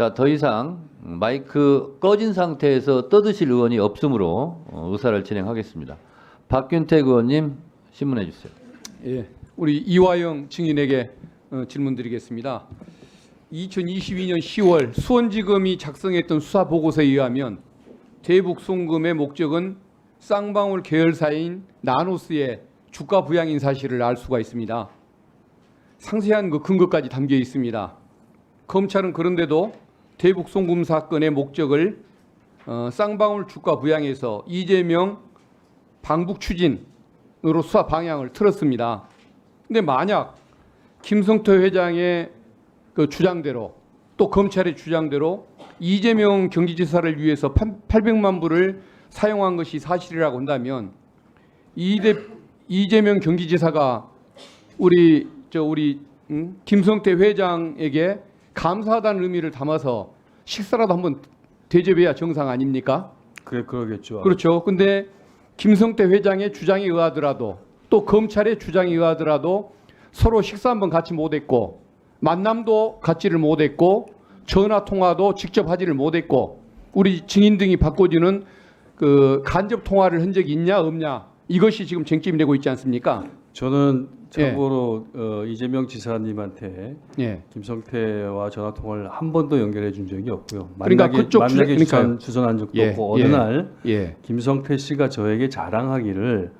자, 더 이상 마이크 꺼진 상태에서 떠드실 의원이 없으므로 어, 의사를 진행하겠습니다. 박균택 의원님 신문해 주세요. 예, 우리 이화영 증인에게 어, 질문드리겠습니다. 2022년 10월 수원지검이 작성했던 수사 보고서에 의하면 대북 송금의 목적은 쌍방울 계열사인 나노스의 주가 부양인 사실을 알 수가 있습니다. 상세한 그 근거까지 담겨 있습니다. 검찰은 그런데도 대북 송금 사건의 목적을 어, 쌍방울 주가 부양에서 이재명 방북 추진으로 수사 방향을 틀었습니다. 근데 만약 김성태 회장의 그 주장대로 또 검찰의 주장대로 이재명 경기지사를 위해서 800만 불을 사용한 것이 사실이라고 한다면 이대, 이재명 경기지사가 우리 저 우리 음, 김성태 회장에게 감사하다는 의미를 담아서 식사라도 한번 대접해야 정상 아닙니까? 그래 그러겠죠. 그렇죠. 근데 김성태 회장의 주장에 의하더라도 또 검찰의 주장에 의하더라도 서로 식사 한번 같이 못했고 만남도 갖지를 못했고 전화 통화도 직접 하지를 못했고 우리 증인 등이 바꿔주는 그 간접 통화를 한 적이 있냐 없냐 이것이 지금 쟁점이 되고 있지 않습니까? 저는 예. 참고로 어, 이재명 지사님한테 예. 김성태와 전화 통화를 한 번도 연결해 준 적이 없고요. 그러니까 만나게, 그쪽 만나게 주장- 주선, 주선한 적도 예, 없고 어느 예. 날 예. 김성태 씨가 저에게 자랑하기를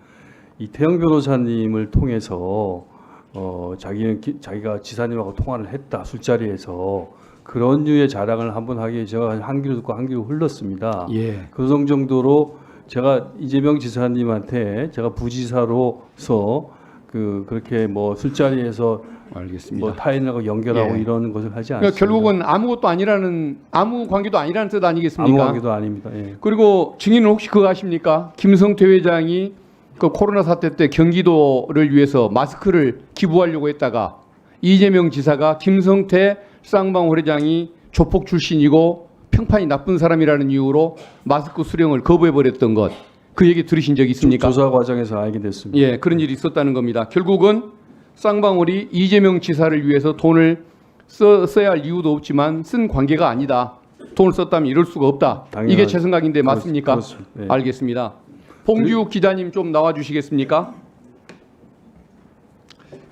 이태영 변호사님을 통해서 어, 자기는 기- 자기가 지사님하고 통화를 했다 술자리에서 그런 류의 자랑을 한 번 하기에 제가 한 귀로 듣고 한 귀로 흘렀습니다. 예. 그 정도로 제가 이재명 지사님한테 제가 부지사로서 그 그렇게 뭐 술자리에서 알겠습니다. 뭐 타인하고 연결하고 예. 이런 것을 하지 않습니다. 그러니까 결국은 아무것도 아니라는 아무 관계도 아니라는 뜻 아니겠습니까? 아무 관계도 아닙니다. 예. 그리고 증인은 혹시 그거 아십니까? 김성태 회장이 그 코로나 사태 때 경기도를 위해서 마스크를 기부하려고 했다가 이재명 지사가 김성태 쌍방울 회장이 조폭 출신이고 평판이 나쁜 사람이라는 이유로 마스크 수령을 거부해 버렸던 것. 그 얘기 들으신 적 있습니까? 조사 과정에서 알게 됐습니다. 예, 그런 일이 있었다는 겁니다. 결국은 쌍방울이 이재명 지사를 위해서 돈을 써, 써야 할 이유도 없지만 쓴 관계가 아니다. 돈을 썼다면 이럴 수가 없다. 당연하- 이게 제 생각인데 맞습니까? 그렇습니다. 예. 알겠습니다. 봉규욱 기자님 좀 나와 주시겠습니까?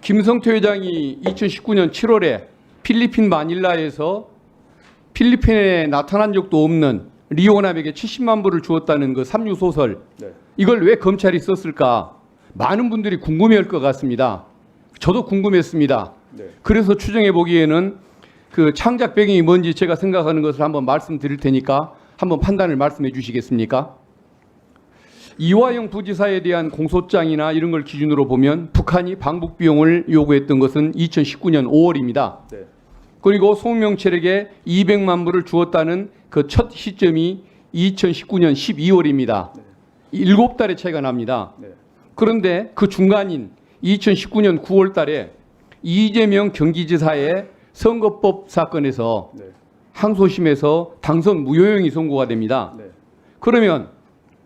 김성태 회장이 2019년 7월에 필리핀 마닐라에서 필리핀에 나타난 적도 없는 리오남에게 70만 불을 주었다는 그 삼류 소설 네. 이걸 왜 검찰이 썼을까? 많은 분들이 궁금해할 것 같습니다. 저도 궁금했습니다. 네. 그래서 추정해 보기에는 그 창작 배경이 뭔지 제가 생각하는 것을 한번 말씀드릴 테니까 한번 판단을 말씀해 주시겠습니까? 이화영 부지사에 대한 공소장이나 이런 걸 기준으로 보면 북한이 방북 비용을 요구했던 것은 2019년 5월입니다. 네. 그리고 송명철에게 200만 불을 주었다는 그 첫 시점이 2019년 12월입니다. 일곱 달의 차이가 납니다. 네. 그런데 그 중간인 2019년 9월 달에 이재명 경기지사의 선거법 사건에서 네. 항소심에서 당선 무효형이 선고가 됩니다. 네. 그러면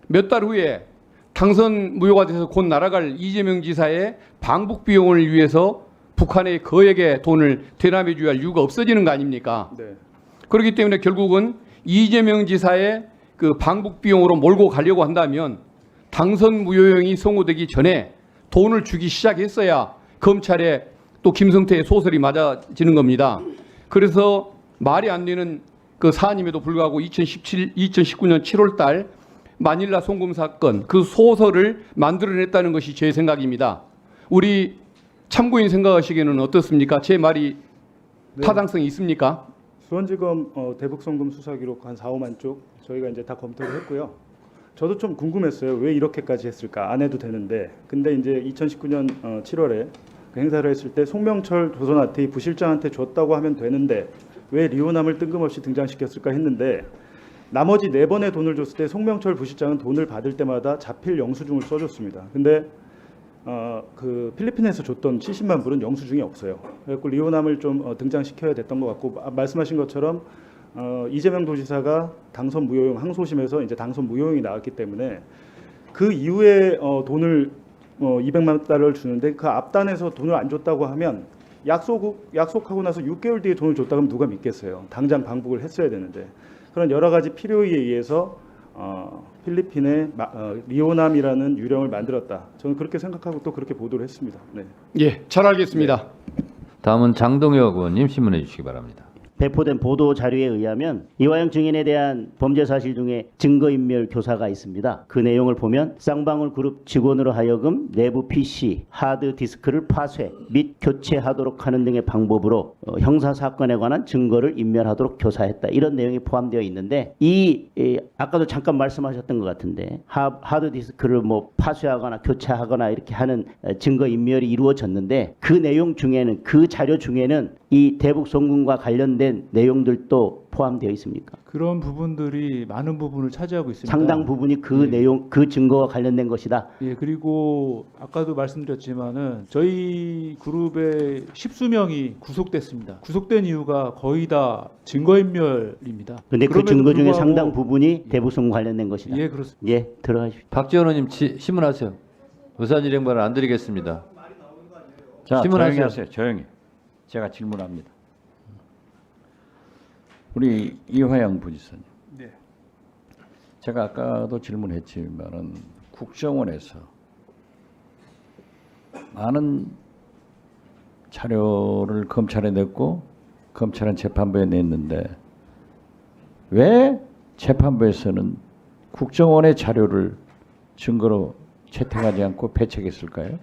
몇 달 후에 당선 무효가 돼서 곧 날아갈 이재명 지사의 방북 비용을 위해서 북한에 거액의 돈을 대납해 줘야 할 이유가 없어지는 거 아닙니까? 네. 그렇기 때문에 결국은 이재명 지사의 그 방북 비용으로 몰고 가려고 한다면 당선 무효형이 선고되기 전에 돈을 주기 시작했어야 검찰에 또 김성태의 소설이 맞아지는 겁니다. 그래서 말이 안 되는 그 사안임에도 불구하고 2017, 2019년 7월 달 마닐라 송금 사건 그 소설을 만들어냈다는 것이 제 생각입니다. 우리 참고인 생각하시기에는 어떻습니까? 제 말이 네. 타당성이 있습니까? 수원지검 어, 대북송금 수사 기록 한 4, 5만 쪽 저희가 이제 다 검토를 했고요. 저도 좀 궁금했어요. 왜 이렇게까지 했을까? 안 해도 되는데. 근데 이제 2019년 어, 7월에 그 행사를 했을 때 송명철 조선아트이 부실장한테 줬다고 하면 되는데 왜 리오남을 뜬금없이 등장시켰을까 했는데 나머지 네 번의 돈을 줬을 때 송명철 부실장은 돈을 받을 때마다 자필 영수증을 써줬습니다. 근데 어, 그 필리핀에서 줬던 70만 불은 영수증이 없어요. 그래서 리오남을 좀 어, 등장시켜야 됐던 것 같고 아, 말씀하신 것처럼 어, 이재명 도지사가 당선 무효용 항소심에서 이제 당선 무효용이 나왔기 때문에 그 이후에 어, 돈을 어, 200만 달러를 주는데 그 앞단에서 돈을 안 줬다고 하면 약속 약속하고 나서 6개월 뒤에 돈을 줬다 그러면 누가 믿겠어요. 당장 방북을 했어야 되는데 그런 여러 가지 필요에 의해서 어, 필리핀에 마- 어, 리오남이라는 유령을 만들었다. 저는 그렇게 생각하고 또 그렇게 보도를 했습니다. 네. 예, 잘 알겠습니다. 다음은 장동혁 의원님 신문해 주시기 바랍니다. 배포된 보도 자료에 의하면 이화영 증인에 대한 범죄 사실 중에 증거인멸 교사가 있습니다. 그 내용을 보면 쌍방울 그룹 직원으로 하여금 내부 PC, 하드 디스크를 파쇄 및 교체하도록 하는 등의 방법으로 어, 형사 사건에 관한 증거를 인멸하도록 교사했다. 이런 내용이 포함되어 있는데 이 에, 아까도 잠깐 말씀하셨던 것 같은데 하, 하드 디스크를 뭐 파쇄하거나 교체하거나 이렇게 하는 에, 증거 인멸이 이루어졌는데 그 내용 중에는 그 자료 중에는 이 대북 송금과 관련된 내용들도 포함되어 있습니까? 그런 부분들이 많은 부분을 차지하고 있습니다. 상당 부분이 그 내용 그 증거와 관련된 것이다. 예, 그리고 아까도 말씀드렸지만은 저희 그룹의 십수 명이 구속됐습니다. 구속된 이유가 거의 다 증거인멸입니다. 그런데 그 증거 중에 불구하고- 상당 부분이 대북 송금 관련된 것이다. 예, 그렇습니다. 예, 들어가십시오. 박지원 의원님 치- 신문하세요. 의사진행반을 안 드리겠습니다. 자, 질문하세요. 조용히 하세요. 조용히. 제가 질문합니다. 우리 이화영 부지사님. 네. 제가 아까도 질문했지만은 국정원에서 많은 자료를 검찰에 냈고 검찰은 재판부에 냈는데 왜 재판부에서는 국정원의 자료를 증거로 채택하지 않고 배척했을까요?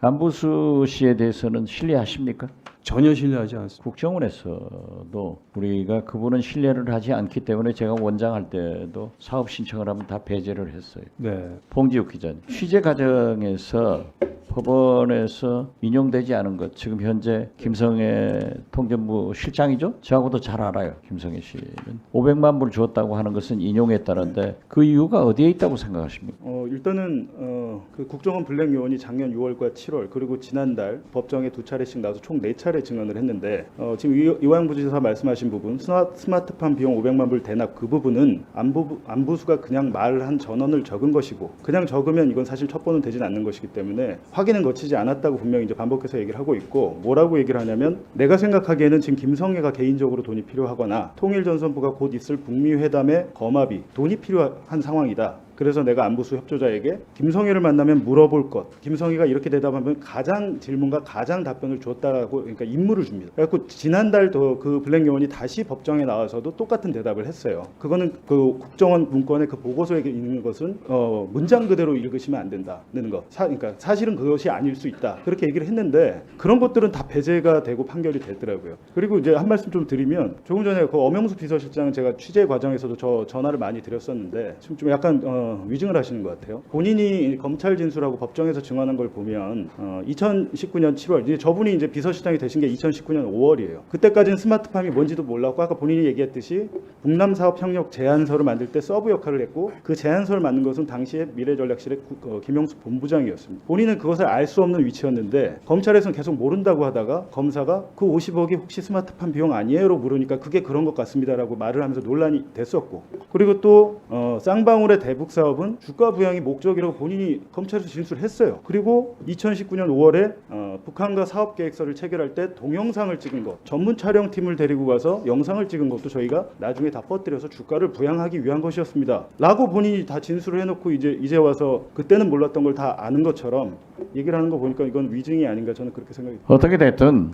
안부수 씨에 대해서는 신뢰하십니까? 전혀 신뢰하지 않습니다. 국정원에서도 우리가 그분은 신뢰를 하지 않기 때문에 제가 원장 할 때도 사업 신청을 하면 다 배제를 했어요. 네. 봉지욱 기자님 취재 과정에서 법원에서 인용되지 않은 것 지금 현재 김성애 통전부 실장이죠 저하고도 잘 알아요 김성애 씨는 500만 불 줬다고 하는 것은 인용했다는데 그 이유가 어디에 있다고 생각하십니까? 어, 일단은 어, 그 국정원 블랙 요원이 작년 6월과 7월 그리고 지난달 법정에 두 차례씩 나와서 총 네 차례 증언을 했는데 어, 지금 이- 이화영 부지사 말씀하신 부분 스마, 스마트폰 비용 500만 불 대납 그 부분은 안부 안부수가 그냥 말한 전원을 적은 것이고 그냥 적으면 이건 사실 첩보는 되진 않는 것이기 때문에 확인은 거치지 않았다고 분명히 이제 반복해서 얘기를 하고 있고 뭐라고 얘기를 하냐면 내가 생각하기에는 지금 김성애가 개인적으로 돈이 필요하거나 통일전선부가 곧 있을 북미 회담의 거마비 돈이 필요한 상황이다. 그래서 내가 안부수 협조자에게 김성애를 만나면 물어볼 것. 김성애가 이렇게 대답하면 가장 질문과 가장 답변을 줬다라고 그러니까 임무를 줍니다. 그래갖고 지난달 더그 블랙 요원이 다시 법정에 나와서도 똑같은 대답을 했어요. 그거는 그 국정원 문건의 그 보고서에 있는 것은 어, 문장 그대로 읽으시면 안 된다는 거. 사, 그러니까 사실은 그것이 아닐 수 있다. 그렇게 얘기를 했는데 그런 것들은 다 배제가 되고 판결이 됐더라고요. 그리고 이제 한 말씀 좀 드리면 조금 전에 그 엄영수 비서실장은 제가 취재 과정에서도 저 전화를 많이 드렸었는데 지금 좀 약간 어, 위증을 하시는 것 같아요. 본인이 검찰 진술하고 법정에서 증언한 걸 보면 어, 2019년 7월 이제 저분이 이제 비서실장이 되신 게 2019년 5월이에요. 그때까지는 스마트팜이 뭔지도 몰랐고 아까 본인이 얘기했듯이 북남 사업 협력 제안서를 만들 때 서브 역할을 했고 그 제안서를 만든 것은 당시에 미래전략실의 구- 어, 김영수 본부장이었습니다. 본인은 그것을 알 수 없는 위치였는데 검찰에서는 계속 모른다고 하다가 검사가 그 50억이 혹시 스마트팜 비용 아니에요로 물으니까 그게 그런 것 같습니다라고 말을 하면서 논란이 됐었고 그리고 또 어, 쌍방울의 대북 사업은 주가 부양이 목적이라고 본인이 검찰에서 진술했어요. 그리고 2019년 5월에 어, 북한과 사업 계획서를 체결할 때 동영상을 찍은 것, 전문 촬영팀을 데리고 가서 영상을 찍은 것도 저희가 나중에 다 퍼뜨려서 주가를 부양하기 위한 것이었습니다.라고 본인이 다 진술을 해놓고 이제 이제 와서 그때는 몰랐던 걸 다 아는 것처럼 얘기를 하는 거 보니까 이건 위증이 아닌가 저는 그렇게 생각이. 어떻게 됐든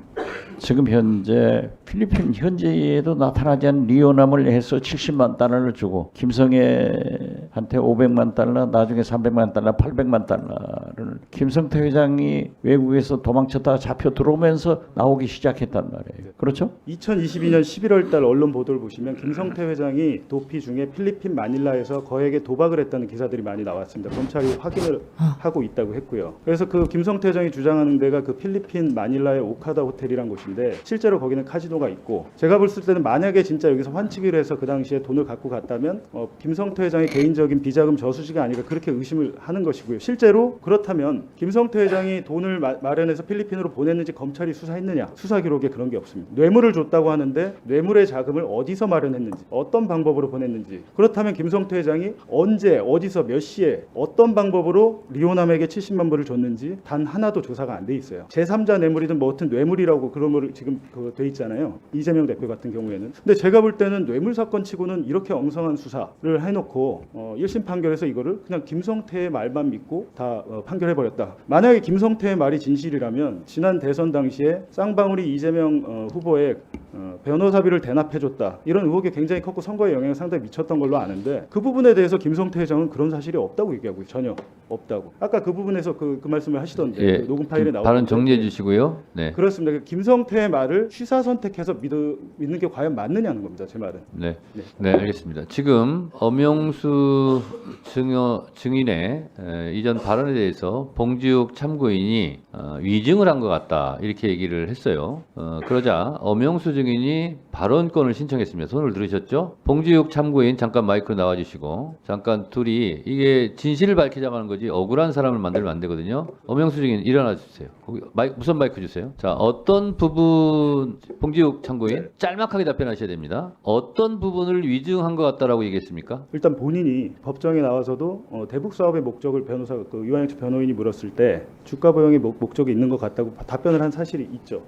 지금 현재 필리핀 현지에도 나타나지 않은 리오남을 해서 70만 달러를 주고 김성애한테 500만 달러, 나중에 300만 달러, 800만 달러를 김성태 회장이 외국에서 도망쳤다가 잡혀 들어오면서 나오기 시작했단 말이에요. 그렇죠? 2022년 11월 달 언론 보도를 보시면 김성태 회장이 도피 중에 필리핀 마닐라에서 거액의 도박을 했다는 기사들이 많이 나왔습니다. 검찰이 확인을 하고 있다고 했고요. 그래서 그 김성태 회장이 주장하는 데가 그 필리핀 마닐라의 오카다 호텔이란 곳인데 실제로 거기는 카지노가 있고 제가 봤을 때는 만약에 진짜 여기서 환치기를 해서 그 당시에 돈을 갖고 갔다면 어, 김성태 회장의 개인적인 비자 금 저수지가 아닐까 그렇게 의심을 하는 것이고요. 실제로 그렇다면 김성태 회장이 돈을 마, 마련해서 필리핀으로 보냈는지 검찰이 수사했느냐 수사 기록에 그런 게 없습니다. 뇌물을 줬다고 하는데 뇌물의 자금을 어디서 마련했는지 어떤 방법으로 보냈는지 그렇다면 김성태 회장이 언제 어디서 몇 시에 어떤 방법으로 리오남에게 70만 불을 줬는지 단 하나도 조사가 안 돼 있어요. 제3자 뇌물이든 뭐 어떤 뇌물이라고 그런 거를 지금 그 돼 있잖아요. 이재명 대표 같은 경우에는. 근데 제가 볼 때는 뇌물 사건 치고는 이렇게 엉성한 수사를 해놓고 어, 1심 판 결에서 이거를 그냥 김성태의 말만 믿고 다 어, 판결해 버렸다. 만약에 김성태의 말이 진실이라면 지난 대선 당시에 쌍방울이 이재명 어, 후보의 어, 변호사비를 대납해줬다 이런 의혹이 굉장히 컸고 선거에 영향을 상당히 미쳤던 걸로 아는데 그 부분에 대해서 김성태 회장은 그런 사실이 없다고 얘기하고 전혀 없다고. 아까 그 부분에서 그, 그 말씀을 하시던데 예, 그 녹음 파일에 좀 나오는 발언 정리해 주시고요. 네. 그렇습니다. 그 김성태의 말을 취사 선택해서 믿, 믿는 게 과연 맞느냐는 겁니다. 제 말은. 네. 네. 네, 알겠습니다. 지금 엄영수 증여, 증인의 에, 이전 발언에 대해서 봉지욱 참고인이 어, 위증을 한 것 같다 이렇게 얘기를 했어요. 어, 그러자 엄영수 증 인이 발언권을 신청했습니다. 손을 들으셨죠? 봉지욱 참고인 잠깐 마이크 나와주시고 잠깐 둘이 이게 진실을 밝히자고 하는 거지 억울한 사람을 만들면 안 되거든요. 엄영수 증인 일어나 주세요. 거기 마이, 무선 마이크 주세요. 자, 어떤 부분 봉지욱 참고인 짤막하게 답변하셔야 됩니다. 어떤 부분을 위증한 것 같다라고 얘기했습니까? 일단 본인이 법정에 나와서도 어, 대북 사업의 목적을 변호사 그 유한영철 변호인이 물었을 때 주가 보형의 목, 목적이 있는 것 같다고 답변을 한 사실이 있죠.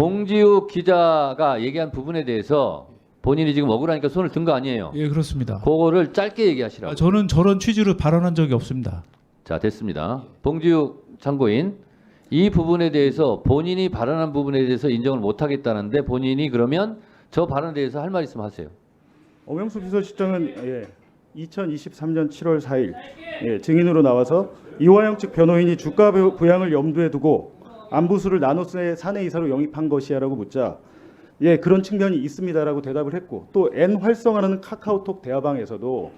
봉지욱 기자가 얘기한 부분에 대해서 본인이 지금 억울하니까 손을 든 거 아니에요. 예, 그렇습니다. 그거를 짧게 얘기하시라고. 아, 저는 저런 취지로 발언한 적이 없습니다. 자, 됐습니다. 봉지욱 참고인 이 부분에 대해서 본인이 발언한 부분에 대해서 인정을 못 하겠다는데 본인이 그러면 저 발언에 대해서 할 말 있으면 하세요. 엄영수 비서실장은 예, 2023년 7월 4일 예, 증인으로 나와서 이화영 측 변호인이 주가 부- 부양을 염두에 두고 안부수를 나노스의 사내 이사로 영입한 것이야라고 묻자 예 그런 측면이 있습니다라고 대답을 했고 또 N 활성화라는 카카오톡 대화방에서도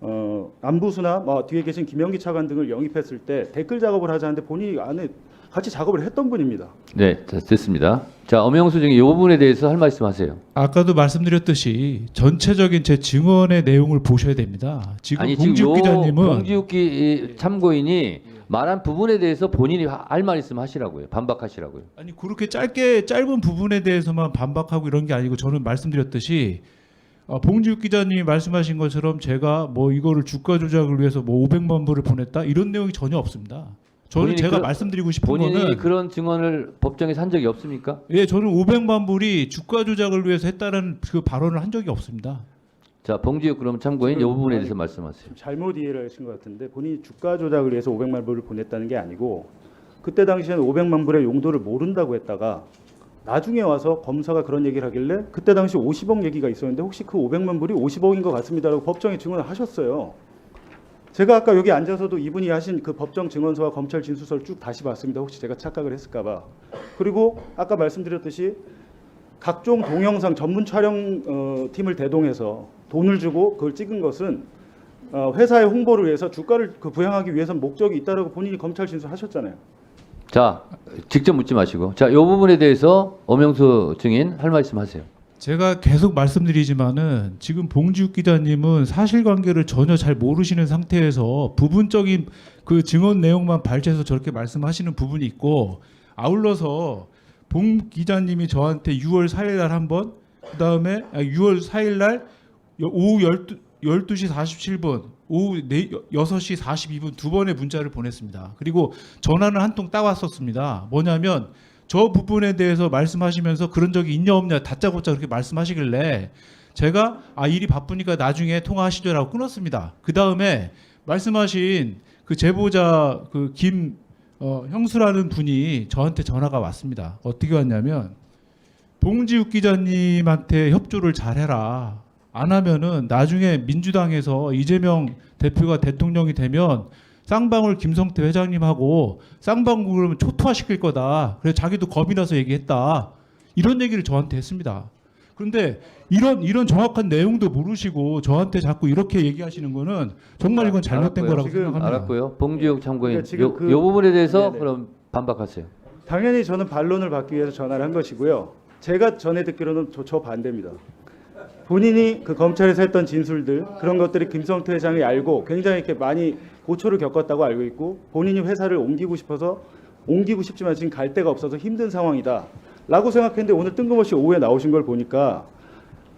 어, 안부수나 뭐 뒤에 계신 김영기 차관 등을 영입했을 때 댓글 작업을 하자는데 본인이 안에 같이 작업을 했던 분입니다. 네, 자, 됐습니다. 자, 엄영수 증인 이 부분에 대해서 할 말씀 하세요. 아까도 말씀드렸듯이 전체적인 제 증언의 내용을 보셔야 됩니다. 지금 아니 봉지욱 요 기자님은 봉지욱 기, 이 참고인이 말한 부분에 대해서 본인이 할 말 있으면 하시라고요. 반박하시라고요. 아니 그렇게 짧게 짧은 부분에 대해서만 반박하고 이런 게 아니고 저는 말씀드렸듯이 어, 봉지욱 기자님이 말씀하신 것처럼 제가 뭐 이거를 주가 조작을 위해서 뭐 500만 불을 보냈다 이런 내용이 전혀 없습니다. 저는 제가 그- 말씀드리고 싶은 본인이 거는 그런 증언을 법정에서 한 적이 없습니까? 예, 저는 500만 불이 주가 조작을 위해서 했다는 그 발언을 한 적이 없습니다. 자, 봉지욱 그럼 참고인 이 부분에 대해서 말씀하세요. 좀 잘못 이해를 하신 것 같은데 본인이 주가 조작을 위해서 500만 불을 보냈다는 게 아니고 그때 당시에는 500만 불의 용도를 모른다고 했다가 나중에 와서 검사가 그런 얘기를 하길래 그때 당시 50억 얘기가 있었는데 혹시 그 500만 불이 50억인 것 같습니다라고 법정에 증언을 하셨어요. 제가 아까 여기 앉아서도 이분이 하신 그 법정 증언서와 검찰 진술서를 쭉 다시 봤습니다. 혹시 제가 착각을 했을까봐. 그리고 아까 말씀드렸듯이 각종 동영상 전문 촬영 어, 팀을 대동해서 돈을 주고 그걸 찍은 것은 어, 회사의 홍보를 위해서 주가를 그 부양하기 위해선 목적이 있다라고 본인이 검찰 진술하셨잖아요. 자, 직접 묻지 마시고. 자, 이 부분에 대해서 엄영수 증인 할 말씀 하세요. 제가 계속 말씀드리지만은 지금 봉지욱 기자님은 사실관계를 전혀 잘 모르시는 상태에서 부분적인 그 증언 내용만 발췌해서 저렇게 말씀하시는 부분이 있고 아울러서 봉 기자님이 저한테 6월 4일 날 한 번, 그다음에 아, 6월 4일 날 여- 오후 12, 12시 47분, 오후 6시 42분 두 번의 문자를 보냈습니다. 그리고 전화는 한 통 따왔었습니다. 뭐냐면 저 부분에 대해서 말씀하시면서 그런 적이 있냐 없냐 다짜고짜 그렇게 말씀하시길래 제가 아 일이 바쁘니까 나중에 통화하시죠라고 끊었습니다. 그 다음에 말씀하신 그 제보자 그김 어, 형수라는 분이 저한테 전화가 왔습니다. 어떻게 왔냐면 봉지욱 기자님한테 협조를 잘해라. 안 하면은 나중에 민주당에서 이재명 대표가 대통령이 되면 쌍방울 김성태 회장님하고 쌍방울 그러면 초토화시킬 거다. 그래서 자기도 겁이 나서 얘기했다. 이런 얘기를 저한테 했습니다. 그런데 이런 이런 정확한 내용도 모르시고 저한테 자꾸 이렇게 얘기하시는 거는 정말 이건 잘못된 알았고요. 거라고 생각합니다. 알았고요. 봉지욱 참고인 그러니까 요, 그- 요 부분에 대해서 네네. 그럼 반박하세요. 당연히 저는 반론을 받기 위해서 전화를 한 것이고요. 제가 전에 듣기로는 저, 저 반대입니다. 본인이 그 검찰에서 했던 진술들 그런 것들이 김성태 회장이 알고 굉장히 이렇게 많이 고초를 겪었다고 알고 있고 본인이 회사를 옮기고 싶어서 옮기고 싶지만 지금 갈 데가 없어서 힘든 상황이다 라고 생각했는데 오늘 뜬금없이 오후에 나오신 걸 보니까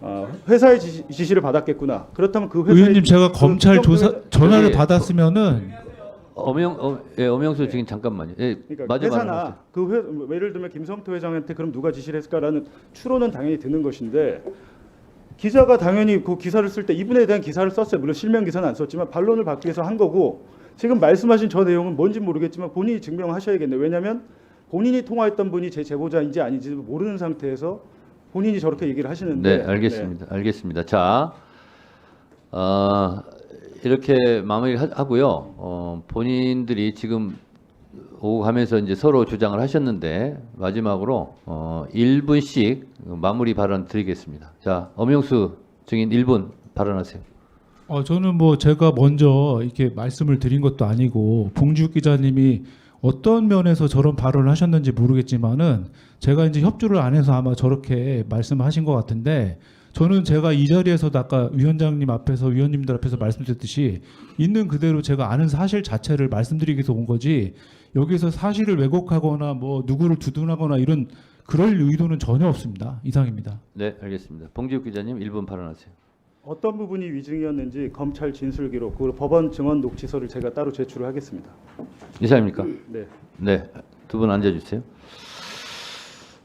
어, 회사의 지시, 지시를 받았겠구나. 그렇다면 그 회사의 의원님 제가 그 검찰 조사 전화를 저기- 받았으면은 엄영 어, 예, 엄영수 증인 잠깐만요. 예, 그러니까 말하세요. 회사나 그 회, 예를 들면 김성태 회장한테 그럼 누가 지시를 했을까라는 추론은 당연히 드는 것인데 기자가 당연히 그 기사를 쓸 때 이분에 대한 기사를 썼어요. 물론 실명 기사는 안 썼지만 반론을 받기 위해서 한 거고 지금 말씀하신 저 내용은 뭔지 모르겠지만 본인이 증명하셔야겠네요. 왜냐하면 본인이 통화했던 분이 제 제보자인지 아닌지 모르는 상태에서 본인이 저렇게 얘기를 하시는데 네, 알겠습니다. 알겠습니다. 자, 어, 이렇게 마무리하고요. 어, 본인들이 지금 오고 가면서 이제 서로 주장을 하셨는데 마지막으로 어, 1분씩 마무리 발언 드리겠습니다. 자, 엄영수 증인 1분 발언하세요. 어, 저는 뭐 제가 먼저 이렇게 말씀을 드린 것도 아니고 봉지욱 기자님이 어떤 면에서 저런 발언을 하셨는지 모르겠지만은 제가 이제 협조를 안 해서 아마 저렇게 말씀하신 것 같은데 저는 제가 이 자리에서도 아까 위원장님 앞에서 위원님들 앞에서 말씀드렸듯이 있는 그대로 제가 아는 사실 자체를 말씀드리기 위해서 온 거지 여기서 사실을 왜곡하거나 뭐 누구를 두둔하거나 이런 그럴 의도는 전혀 없습니다. 이상입니다. 네, 알겠습니다. 봉지욱 기자님 1분 발언하세요. 어떤 부분이 위증이었는지 검찰 진술 기록 그리고 법원 증언 녹취서를 제가 따로 제출을 하겠습니다. 이사입니까? 네. 네, 두 분 앉아주세요.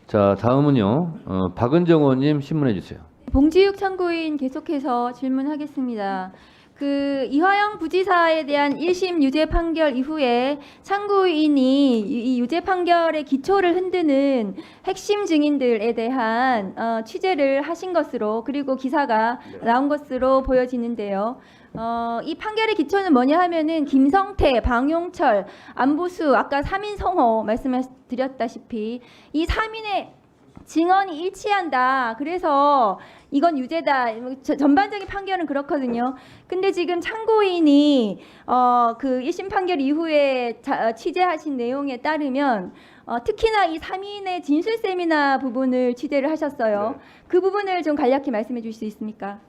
자, 다음은요. 어, 박은정 의원님 신문해 주세요. 봉지욱 참고인 계속해서 질문하겠습니다. 그 이화영 부지사에 대한 1심 유죄 판결 이후에 참고인이 이 유죄 판결의 기초를 흔드는 핵심 증인들에 대한 어, 취재를 하신 것으로 그리고 기사가 나온 것으로 보여지는데요. 어, 이 판결의 기초는 뭐냐 하면은 김성태, 방용철, 안보수 아까 3인 성호 말씀드렸다시피 이 3인의 증언이 일치한다. 그래서 이건 유죄다. 뭐 저- 전반적인 판결은 그렇거든요. 근데 지금 참고인이 어, 그 1심 판결 이후에 자, 어, 취재하신 내용에 따르면 어, 특히나 이 3인의 진술 세미나 부분을 취재를 하셨어요. 그 부분을 좀 간략히 말씀해 주실 수 있습니까?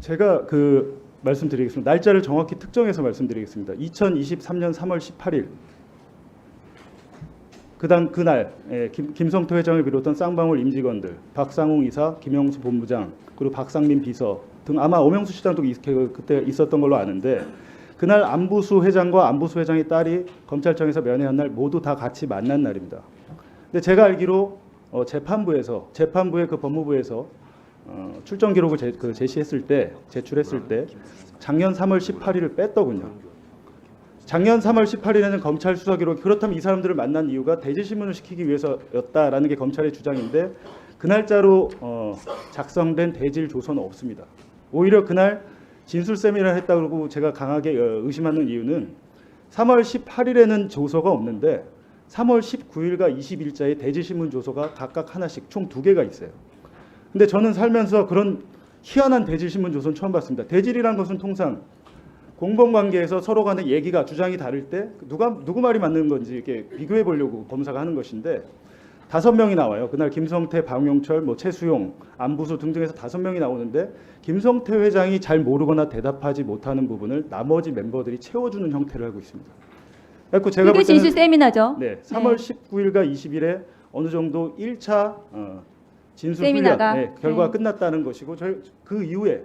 제가 그 말씀드리겠습니다. 날짜를 정확히 특정해서 말씀드리겠습니다. 2023년 3월 18일 그당 그날 예, 김, 김성태 회장을 비롯한 쌍방울 임직원들, 박상웅 이사, 김영수 본부장, 그리고 박상민 비서 등 아마 오명수 시장도 이- 그- 그때 있었던 걸로 아는데 그날 안보수 회장과 안보수 회장의 딸이 검찰청에서 면회한 날 모두 다 같이 만난 날입니다. 근데 제가 알기로 어, 재판부에서 재판부의 그 법무부에서 어, 출정 기록을 제, 그 제시했을 때 제출했을 때 작년 3월 18일을 뺐더군요. 작년 3월 18일에는 검찰 수사 기록 그렇다면 이 사람들을 만난 이유가 대질 신문을 시키기 위해서였다라는 게 검찰의 주장인데 그 날짜로 어, 작성된 대질 조서는 없습니다. 오히려 그날 진술 세미나를 했다 그러고 제가 강하게 어, 의심하는 이유는 3월 18일에는 조서가 없는데 3월 19일과 20일자에 대질 신문 조서가 각각 하나씩 총 두 개가 있어요. 근데 저는 살면서 그런 희한한 대질 신문 조서는 처음 봤습니다. 대질이란 것은 통상 공범 관계에서 서로 간의 얘기가 주장이 다를 때 누가 누구 말이 맞는 건지 이렇게 비교해 보려고 검사가 하는 것인데 다섯 명이 나와요. 그날 김성태, 방용철, 뭐 최수용, 안부수 등등해서 다섯 명이 나오는데 김성태 회장이 잘 모르거나 대답하지 못하는 부분을 나머지 멤버들이 채워주는 형태를 하고 있습니다. 그래서 제가 볼 때는 세미나죠. 네, 3월 19일과 20일에 어느 정도 1차 어, 진술. 훈련 네, 결과가 네. 끝났다는 것이고 저희 그 이후에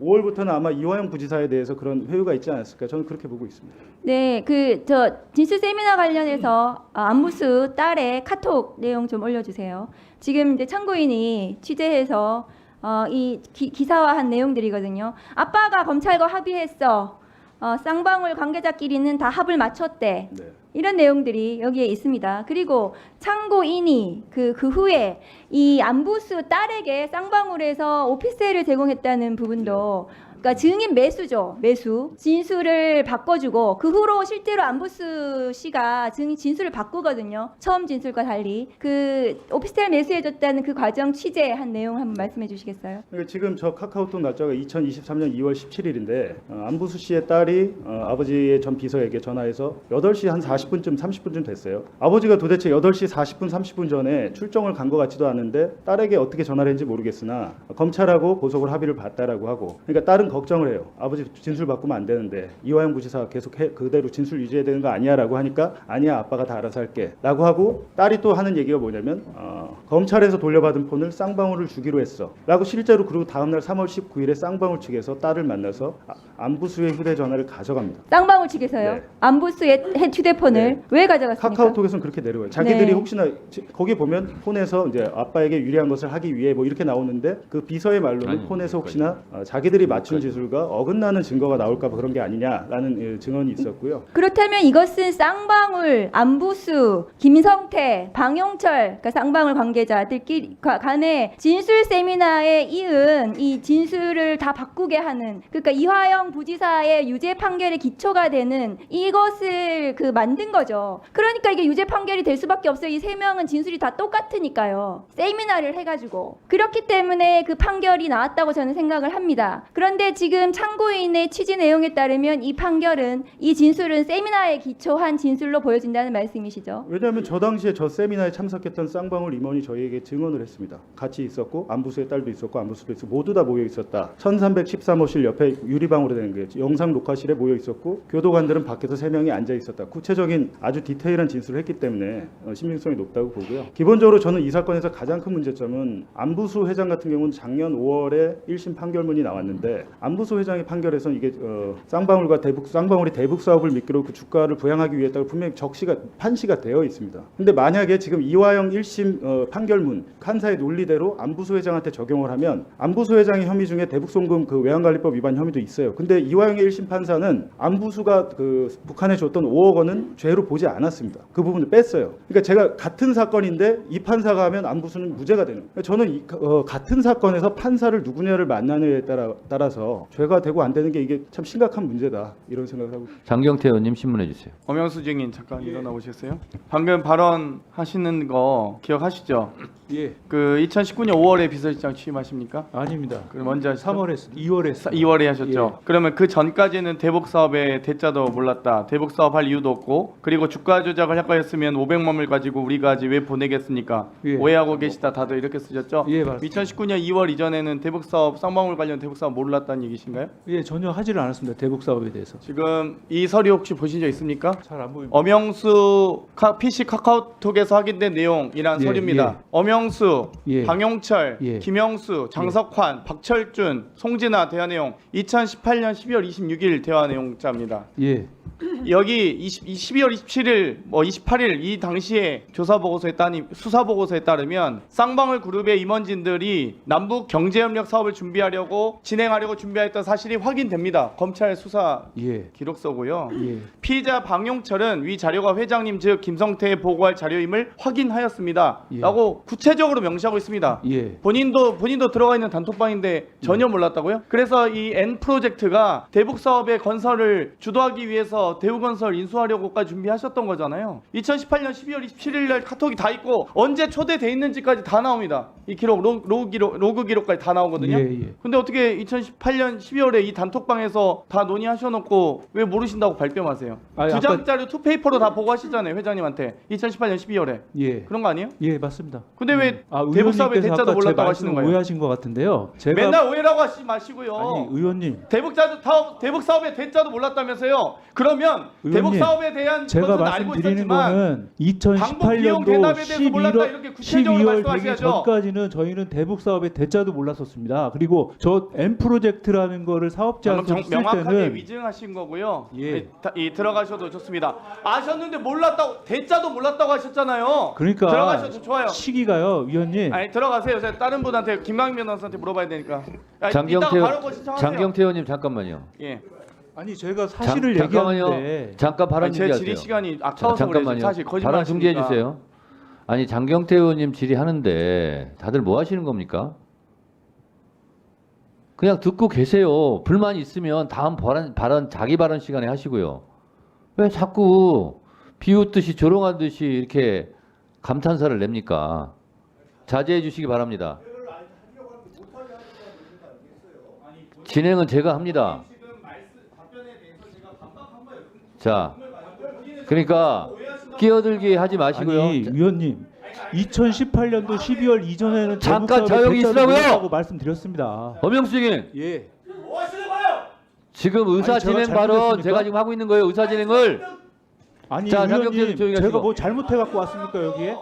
5월부터는 아마 이화영 부지사에 대해서 그런 회유가 있지 않았을까 저는 그렇게 보고 있습니다. 네, 그 저 진술 세미나 관련해서 아, 안무수 딸의 카톡 내용 좀 올려주세요. 지금 이제 참고인이 취재해서 어, 이 기, 기사화한 내용들이거든요. 아빠가 검찰과 합의했어. 어, 쌍방울 관계자끼리는 다 합을 맞췄대. 네. 이런 내용들이 여기에 있습니다. 그리고 참고인이 그, 그 후에 이 안부수 딸에게 쌍방울에서 오피스텔을 제공했다는 부분도 그러니까 증인 매수죠. 매수. 진술을 바꿔주고 그 후로 실제로 안부수 씨가 증인 진술을 바꾸거든요. 처음 진술과 달리 그 오피스텔 매수해줬다는 그 과정 취재한 내용 한번 말씀해 주시겠어요? 그러니까 지금 저 카카오톡 날짜가 2023년 2월 17일인데 어, 안부수 씨의 딸이 어, 아버지의 전 비서에게 전화해서 8시 한 40분쯤 30분쯤 됐어요. 아버지가 도대체 8시 40분 30분 전에 출정을 간 것 같지도 않은데 딸에게 어떻게 전화를 했는지 모르겠으나 검찰하고 고속을 합의를 봤다라고 하고 그러니까 딸은 걱정을 해요. 아버지 진술 바꾸면 안 되는데 이화영 부지사 계속 해, 그대로 진술 유지해야 되는 거 아니야라고 하니까 아니야 아빠가 다 알아서 할게라고 하고 딸이 또 하는 얘기가 뭐냐면 어, 검찰에서 돌려받은 폰을 쌍방울을 주기로 했어라고 실제로 그리고 다음날 3월 19일에 쌍방울 측에서 딸을 만나서 아- 안부수의 휴대전화를 가져갑니다. 쌍방울 측에서요. 네. 안부수의 해- 휴대폰을 네. 왜 가져갔습니까? 카카오톡에서는 그렇게 내려와요. 자기들이 네. 혹시나 지- 거기 보면 폰에서 이제 아빠에게 유리한 것을 하기 위해 뭐 이렇게 나오는데 그 비서의 말로는 아니, 폰에서. 혹시나 어, 자기들이 맞춘 지술과 어긋나는 증거가 나올까 봐 그런 게 아니냐라는 예, 증언이 있었고요. 그렇다면 이것은 쌍방울, 안부수, 김성태, 방용철, 그러니까 쌍방울 관계자들끼리 가- 간의 진술 세미나에 이은 이 진술을 다 바꾸게 하는 그러니까 이화영 부지사의 유죄 판결의 기초가 되는 이것을 그 만든 거죠. 그러니까 이게 유죄 판결이 될 수밖에 없어요. 이 세 명은 진술이 다 똑같으니까요. 세미나를 해가지고 그렇기 때문에 그 판결이 나왔다고 저는 생각을 합니다. 그런데 지금 참고인의 취지 내용에 따르면 이 판결은 이 진술은 세미나에 기초한 진술로 보여진다는 말씀이시죠. 왜냐하면 저 당시에 저 세미나에 참석했던 쌍방울 임원이 저희에게 증언을 했습니다. 같이 있었고 안부수의 딸도 있었고 안부수도 있었고 모두 다 모여 있었다. 1313호실 옆에 유리방으로 되는 게 영상 녹화실에 모여 있었고 교도관들은 밖에서 세 명이 앉아 있었다. 구체적인 아주 디테일한 진술을 했기 때문에 어, 신빙성이 높다고 보고요. 기본적으로 저는 이 사건에서 가장 큰 문제점은 안부수 회장 같은 경우는 작년 5월에 1심 판결문이 나왔는데 안부수 회장의 판결에서는 이게 어, 쌍방울과 대북 쌍방울이 대북 사업을 미끼로 그 주가를 부양하기 위해 했다고 분명히 적시가 판시가 되어 있습니다. 근데 만약에 지금 이화영 1심 어, 판결문 판사의 논리대로 안부수 회장한테 적용을 하면 안부수 회장의 혐의 중에 대북 송금 그 외환관리법 위반 혐의도 있어요. 근데 이화영의 1심 판사는 안부수가 그 북한에 줬던 5억 원은 죄로 보지 않았습니다. 그 부분을 뺐어요. 그러니까 제가 같은 사건인데 이 판사가 하면 안부수는 무죄가 되는. 거예요. 저는 이, 어, 같은 사건에서 판사를 누구냐를 만나느냐에 따라 따라서 죄가 되고 안 되는 게 이게 참 심각한 문제다 이런 생각을 하고. 장경태 의원님 신문해 주세요. 엄영수 증인 잠깐 일어나 보셨어요? 방금 발언 하시는 거 기억하시죠? 예, 그 2019년 5월에 비서실장 취임하십니까? 아닙니다. 그럼 먼저 3월에 2월에 2월에 하셨죠. 그러면 그 전까지는 대북 사업의 대자도 몰랐다. 대북 사업 할 이유도 없고 그리고 주가 조작을 할 거였으면 500만을 가지고 우리가 아직 왜 보내겠습니까? 예. 오해하고 계시다. 다들 이렇게 쓰셨죠? 예, 맞습니다. 2019년 2월 이전에는 대북 사업 쌍방울 관련 대북 사업 몰랐다 는 얘기신가요? 예, 전혀 하지를 않았습니다. 대북 사업에 대해서. 지금 이 서류 혹시 보신 적 있습니까? 잘 안 보입니다. 엄영수 카, PC 카카오톡에서 확인된 내용이란 예, 서류입니다. 예. 엄영수, 예. 방용철, 예. 김영수, 장석환, 박철준, 송진아 대화 내용 2018년 12월 26일 대화 내용자입니다. 예. 여기 20, 12월 27일, 뭐 28일 이 당시에 조사 보고서에 따니 수사 보고서에 따르면 쌍방울 그룹의 임원진들이 남북 경제협력 사업을 준비하려고 진행하려고 준비 했던 사실이 확인됩니다. 검찰 수사 예. 기록서고요. 예. 피의자 방용철은 위 자료가 회장님 즉 김성태에 보고할 자료임을 확인하였습니다. 예. 라고 구체적으로 명시하고 있습니다. 예. 본인도 본인도 들어가 있는 단톡방인데 전혀 몰랐다고요? 그래서 이 N 프로젝트가 대북 사업의 건설을 주도하기 위해서 대우건설 인수하려고까지 준비하셨던 거잖아요. 2018년 12월 27일 날 카톡이 다 있고 언제 초대돼 있는지까지 다 나옵니다. 이 기록 로, 로그 기록 로그 기록까지 다 나오거든요. 예, 예. 근데 어떻게 2018년 12월에 이 단톡방에서 다 논의하셔놓고 왜 모르신다고 발뺌하세요? 아니, 두 아까- 장짜리 투페이퍼로 다 보고하시잖아요 회장님한테 2018년 12월에 예. 그런 거 아니에요? 예, 맞습니다. 근데 왜 아, 대북 사업의 의원님께서 대자도 아까 제 몰랐다고 하시는 거예요? 오해하신 것 같은데요. 제가 맨날 오해라고 하시지 마시고요. 아니, 의원님. 대북 자도 다 대북 사업의 대자도 몰랐다면서요? 그러면 대북 의원님, 사업에 대한 제가 것은 알고 말씀드리는 있었지만 거는 방북 비용 2018년도 대납에 대해서 몰랐다 11월 이렇게 구체적으로 12월 되기 말씀하셔야죠. 전까지는 저희는 대북 사업의 대자도 몰랐었습니다. 그리고 저 M 프로젝트 라는 거를 사업자한테 방금 쓸 정, 명확하게 때는 위증하신 거고요. 예. 이, 다- 이 들어가셔도 좋습니다. 아셨는데 몰랐다고 대자도 몰랐다고 하셨잖아요. 그러니까 들어가셔도 좋아요. 시기가요, 위원님. 아니 들어가세요. 제가 다른 분한테 김광민 변호사한테 물어봐야 되니까. 야, 장경태 이따가 바로 거 신청하세요. 장경태 의원님 잠깐만요. 예. 아니 제가 사실을 잠, 잠깐만요. 얘기하는데 잠깐 발언 아니, 제 중지하세요. 질의 시간이 자, 아까워서 그래요. 잠깐만요. 사실 거짓말 발언 중지해 하시니까. 주세요. 아니 장경태 의원님 질의하는데 다들 뭐 하시는 겁니까? 그냥 듣고 계세요. 불만 있으면 다음 발언, 발언 자기 발언 시간에 하시고요. 왜 자꾸 비웃듯이 조롱하듯이 이렇게 감탄사를 냅니까? 자제해 주시기 바랍니다. 진행은 제가 합니다. 자, 그러니까 끼어들기 하지 마시고요. 아니 위원님 2018년도 12월 이전에는 잠깐 조용히 있으라고요! 말씀드렸습니다. 엄영수 증인 예. 지금 의사 아니, 제가 진행 발언 잘못했습니까? 제가 지금 하고 있는 거예요. 의사 진행을 아니 자, 장경태 조용히 제가 하시고. 뭐 잘못해 갖고 왔습니까 여기에?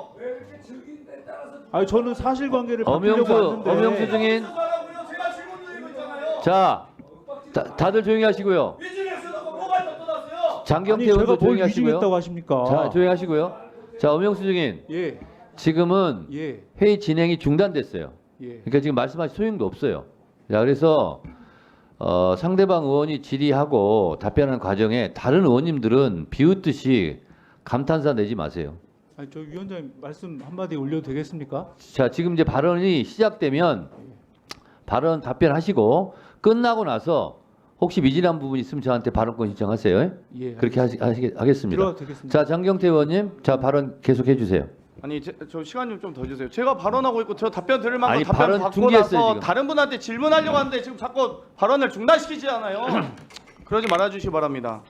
아니 저는 사실관계를 바꾸려고 엄영수 왔는데 엄영수 증인 자 다, 다들 조용히 하시고요. 장경태 아니 제가 의원도 뭘 조용히 하시고요. 위증했다고 하십니까? 자 조용히 하시고요. 자 엄영수 증인 예. 지금은 예. 회의 진행이 중단됐어요. 예. 그러니까 지금 말씀하신 소용도 없어요. 자, 그래서 어, 상대방 의원이 질의하고 답변하는 과정에 다른 의원님들은 비웃듯이 감탄사 내지 마세요. 아니 저 위원장님 말씀 한마디 올려도 되겠습니까? 자, 지금 이제 발언이 시작되면 발언 답변하시고 끝나고 나서 혹시 미진한 부분 있으면 저한테 발언권 신청하세요. 예. 그렇게 하시, 하시, 하겠습니다. 들어가도 되겠습니다. 자, 장경태 의원님, 자 발언 계속해 주세요. 아니 제, 저 시간 좀좀더 주세요. 제가 발언하고 있고 저 답변 들을 만큼 아니, 답변 발언 받고 중지했어요, 나서 지금. 다른 분한테 질문하려고 하는데 지금 자꾸 발언을 중단시키지 않아요. 그러지 말아주시기 바랍니다.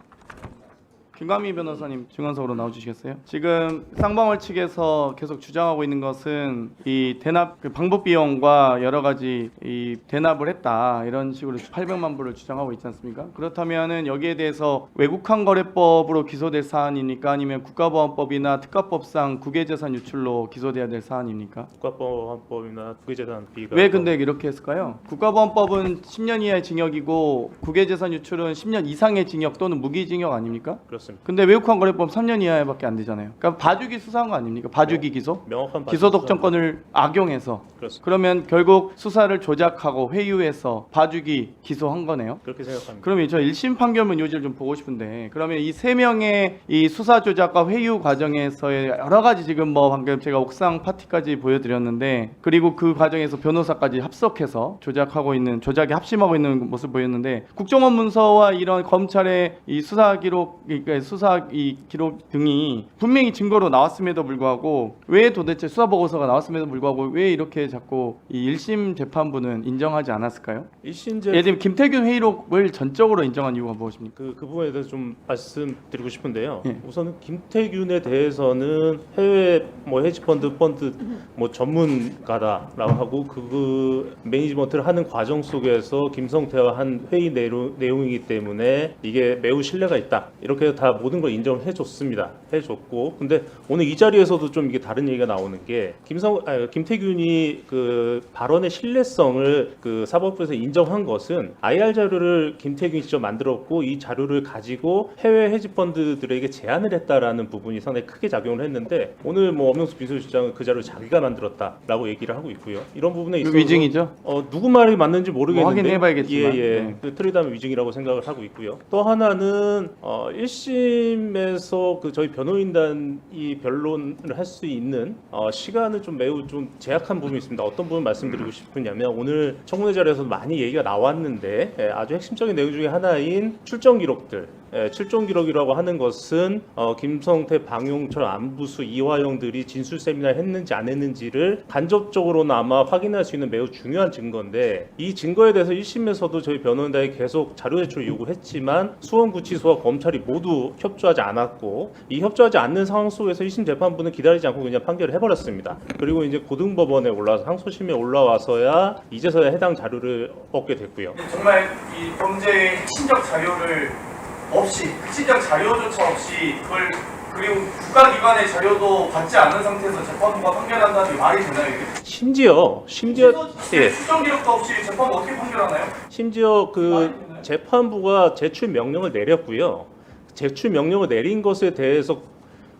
김광미 변호사님 증언석으로 나와주시겠어요? 지금 쌍방울 측에서 계속 주장하고 있는 것은 이 대납 그 방북 비용과 여러 가지 이 대납을 했다 이런 식으로 800만 불을 주장하고 있지 않습니까? 그렇다면은 여기에 대해서 외국환 거래법으로 기소될 사안입니까? 아니면 국가보안법이나 특가법상 국외재산 유출로 기소돼야 될 사안입니까? 국가보안법이나 국외재산 비가 왜 근데 이렇게 했을까요? 국가보안법은 10년 이하의 징역이고 국외재산 유출은 10년 이상의 징역 또는 무기징역 아닙니까? 그렇습니다. 근데 외국환 거래법 3년 이하밖에 안 되잖아요. 그러니까 봐주기 수사한 거 아닙니까? 봐주기 기소? 명확한 기소 바탕 독점권을 악용해서 그렇습니다. 그러면 결국 수사를 조작하고 회유해서 봐주기 기소한 거네요. 그렇게 생각합니다. 그러면 저 1심 판결문 요지를 좀 보고 싶은데 그러면 이 세 명의 이 수사 조작과 회유 과정에서의 여러 가지 지금 뭐 방금 제가 옥상 파티까지 보여드렸는데 그리고 그 과정에서 변호사까지 합석해서 조작하고 있는 조작에 합심하고 있는 모습 보였는데 국정원 문서와 이런 검찰의 이 수사 기록 그러니까 수사 이 기록 등이 분명히 증거로 나왔음에도 불구하고 왜 도대체 수사 보고서가 나왔음에도 불구하고 왜 이렇게 자꾸 이 1심 재판부는 인정하지 않았을까요? 일신제 예를 들면 김태균 회의록을 전적으로 인정한 이유가 무엇입니까? 그, 그 부분에 대해서 좀 말씀드리고 싶은데요. 예. 우선 김태균에 대해서는 해외 뭐 헤지펀드 펀드 뭐 전문가다라고 하고 그, 그 매니지먼트를 하는 과정 속에서 김성태와 한 회의 내용, 내용이기 때문에 이게 매우 신뢰가 있다. 이렇게 다 모든 걸 인정을 해줬습니다. 해줬고 근데 오늘 이 자리에서도 좀 이게 다른 얘기가 나오는 게 김성 아, 김태균이 그 발언의 신뢰성을 그 사법부에서 인정한 것은 IR 자료를 김태균이 직접 만들었고 이 자료를 가지고 해외 헤지펀드들에게 제안을 했다라는 부분이 상당히 크게 작용을 했는데 오늘 뭐 엄영수 비서실장은 그 자료를 자기가 만들었다라고 얘기를 하고 있고요. 이런 부분에 있어서 위증이죠? 어 누구 말이 맞는지 모르겠는데 뭐 확인해봐야겠지만. 예, 예. 네. 그 트레이드하면 위증이라고 생각을 하고 있고요. 또 하나는 어 1심에서 그 저희 변호인단이 변론을 할 수 있는 어 시간을 좀 매우 좀 제약한 부분이 있습니다. 어떤 부분 말씀드리고 싶으냐면 오늘 청문회 자리에서 많이 얘기가 나왔는데 예, 아주 핵심적인 내용 중에 하나인 출정 기록들 예, 출정 기록이라고 하는 것은 어, 김성태, 방용철, 안부수, 이화영들이 진술 세미나 했는지 안 했는지를 간접적으로는 아마 확인할 수 있는 매우 중요한 증거인데 이 증거에 대해서 1심에서도 저희 변호인단이 계속 자료 제출을 요구했지만 수원구치소와 검찰이 모두 협조하지 않았고 이 협조하지 않는 상황 속에서 1심 재판부는 기다리지 않고 그냥 판결을 해버렸습니다. 그리고 이제 고등법원에 올라와서 항소심에 올라와서야 이제서야 해당 자료를 얻게 됐고요. 정말 이 범죄의 핵심적 자료를 없이 핵심적 자료조차 없이 그걸 그리고 국가기관의 자료도 받지 않은 상태에서 재판부가 판결한다는 게 말이 되나요 이게? 심지어 심지어 예. 수정 기록도 없이 재판부 어떻게 판결하나요? 심지어 그 재판부가 제출 명령을 내렸고요. 제출 명령을 내린 것에 대해서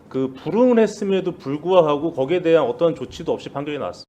그 불응을 했음에도 불구하고 거기에 대한 어떠한 조치도 없이 판결이 나왔습니다.